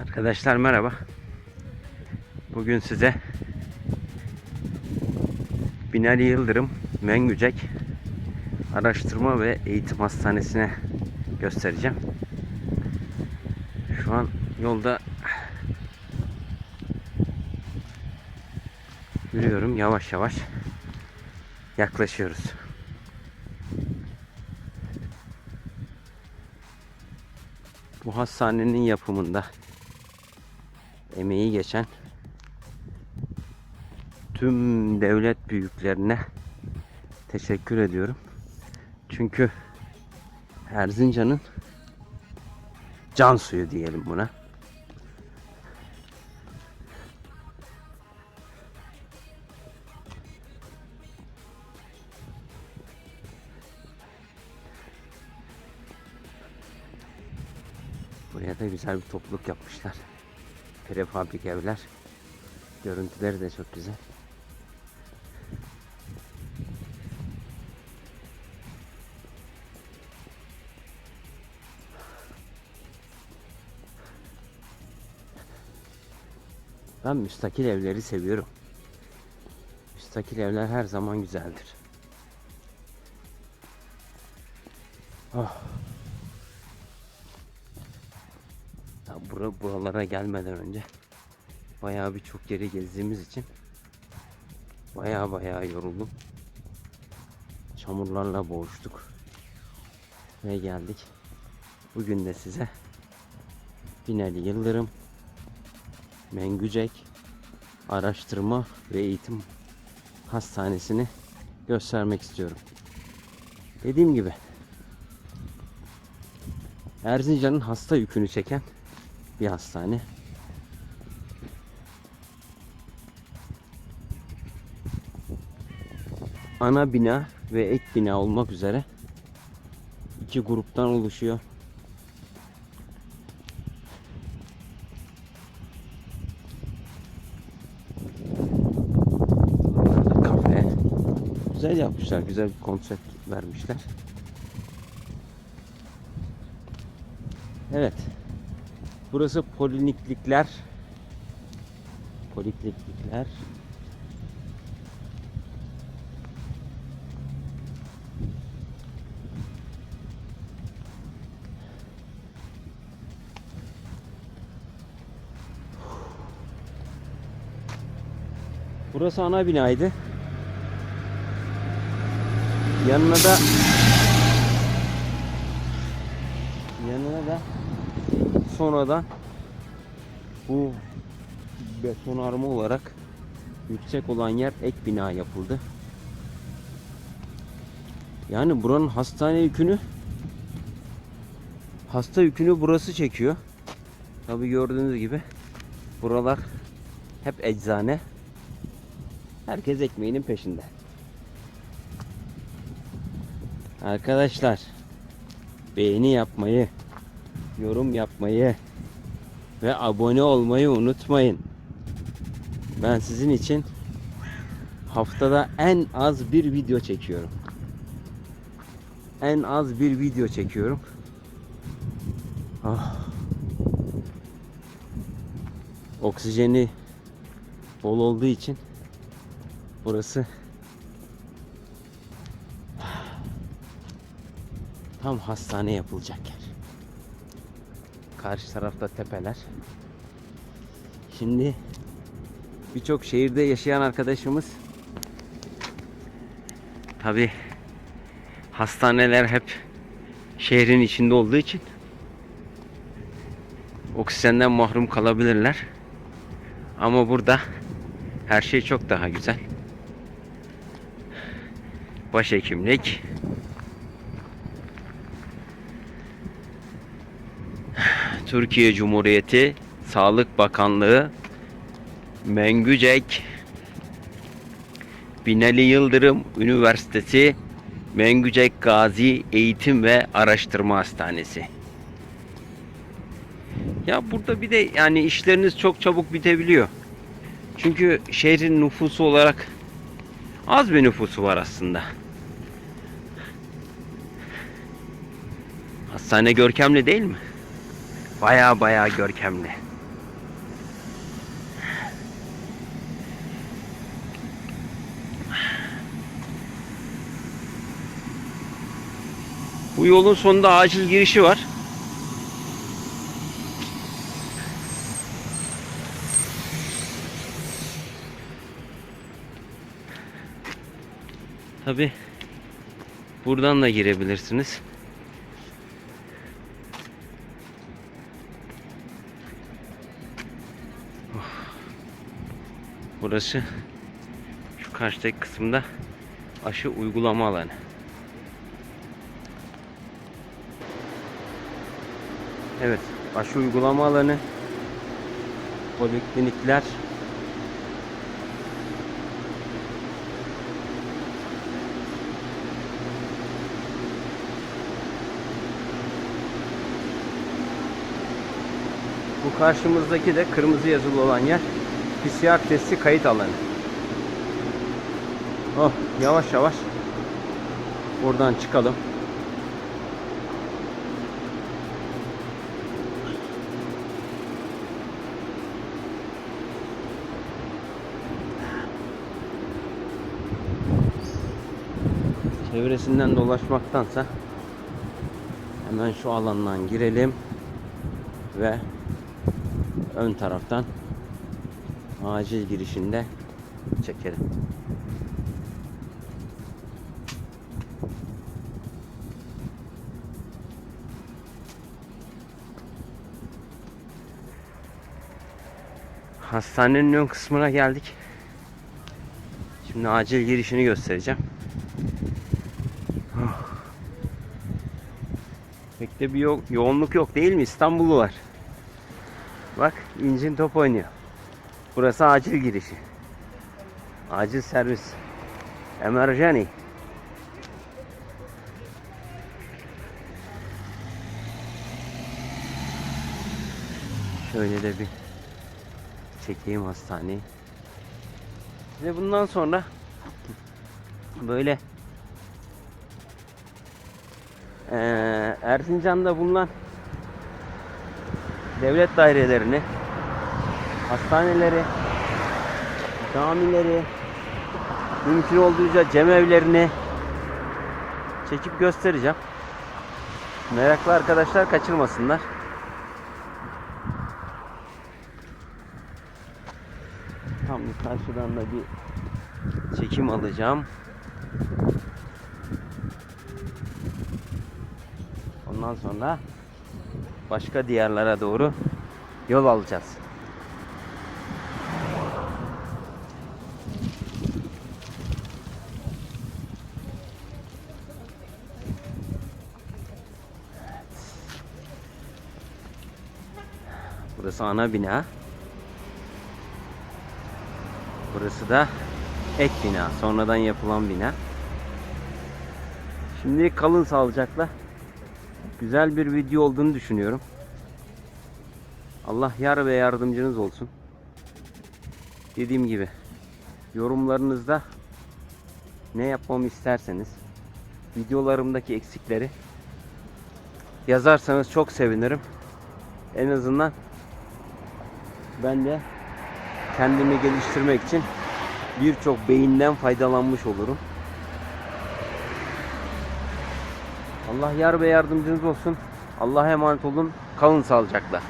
Arkadaşlar merhaba. Bugün size Binali Yıldırım Mengücek Araştırma ve Eğitim Hastanesi'ne göstereceğim. Şu an yolda yürüyorum yavaş yavaş yaklaşıyoruz. Bu hastanenin yapımında emeği geçen tüm devlet büyüklerine teşekkür ediyorum. Çünkü Erzincan'ın can suyu diyelim buna. Buraya da güzel bir topluluk yapmışlar. Prefabrik evler. Görüntüleri de çok güzel. Ben müstakil evleri seviyorum. Müstakil evler her zaman güzeldir. Oh. Ya bura, buralara gelmeden önce bayağı birçok yeri gezdiğimiz için bayağı bayağı yoruldum. Çamurlarla boğuştuk. Ve geldik. Bugün de size Binali Yıldırım Mengücek Araştırma ve Eğitim Hastanesi'ni göstermek istiyorum. Dediğim gibi Erzincan'ın hasta yükünü çeken bir hastane. Ana bina ve ek bina olmak üzere iki gruptan oluşuyor. Kafe. Güzel yapmışlar. Güzel bir konsept vermişler. Evet. Burası poliniklikler. Poliklikler. Burası ana binaydı. Yanına da yanına da sonradan bu betonarme olarak yüksek olan yer ek bina yapıldı. Yani buranın hastane yükünü hasta yükünü burası çekiyor. Tabi gördüğünüz gibi buralar hep eczane. Herkes ekmeğinin peşinde. Arkadaşlar beğeni yapmayı, yorum yapmayı ve abone olmayı unutmayın. Ben sizin için haftada en az bir video çekiyorum. En az bir video çekiyorum. Ah. Oksijeni bol olduğu için burası tam hastane yapılacak. Karşı tarafta tepeler. Şimdi birçok şehirde yaşayan arkadaşımız tabi hastaneler hep şehrin içinde olduğu için oksijenden mahrum kalabilirler. Ama burada her şey çok daha güzel. Başhekimlik, Türkiye Cumhuriyeti Sağlık Bakanlığı Mengücek Binali Yıldırım Üniversitesi Mengücek Gazi Eğitim ve Araştırma Hastanesi. Ya burada bir de yani işleriniz çok çabuk bitebiliyor. Çünkü şehrin nüfusu olarak az bir nüfusu var aslında. Hastane görkemli değil mi? Baya baya görkemli. Bu yolun sonunda acil girişi var. Tabi buradan da girebilirsiniz. Burası şu karşıdaki kısımda aşı uygulama alanı. Evet, aşı uygulama alanı, poliklinikler, Bu karşımızdaki de kırmızı yazılı olan yer PCR testi kayıt alanı. Oh, yavaş yavaş buradan çıkalım. Çevresinden dolaşmaktansa hemen şu alandan girelim ve ön taraftan acil girişinde çekelim. Hastanenin ön kısmına geldik. Şimdi acil girişini göstereceğim. Oh. Pek de bir yo- yoğunluk yok değil mi? İstanbullu var. Bak incin top oynuyor. Burası acil girişi. Acil servis. Emerjani. Şöyle de bir çekeyim hastaneyi. Ve bundan sonra böyle eee Erzincan'da bulunan devlet dairelerini, hastaneleri, camileri, mümkün olduğunca cemevlerini çekip göstereceğim. Meraklı arkadaşlar kaçırmasınlar. Tam karşıdan da bir çekim alacağım. Ondan sonra başka diyarlara doğru yol alacağız. Burası ana bina. Burası da ek bina. Sonradan yapılan bina. Şimdi kalın sağlıcakla güzel bir video olduğunu düşünüyorum. Allah yar ve yardımcınız olsun. Dediğim gibi yorumlarınızda ne yapmamı isterseniz videolarımdaki eksikleri yazarsanız çok sevinirim. En azından ben de kendimi geliştirmek için birçok beyinden faydalanmış olurum. Allah yar ve yardımcınız olsun. Allah'a emanet olun. Kalın sağlıcakla.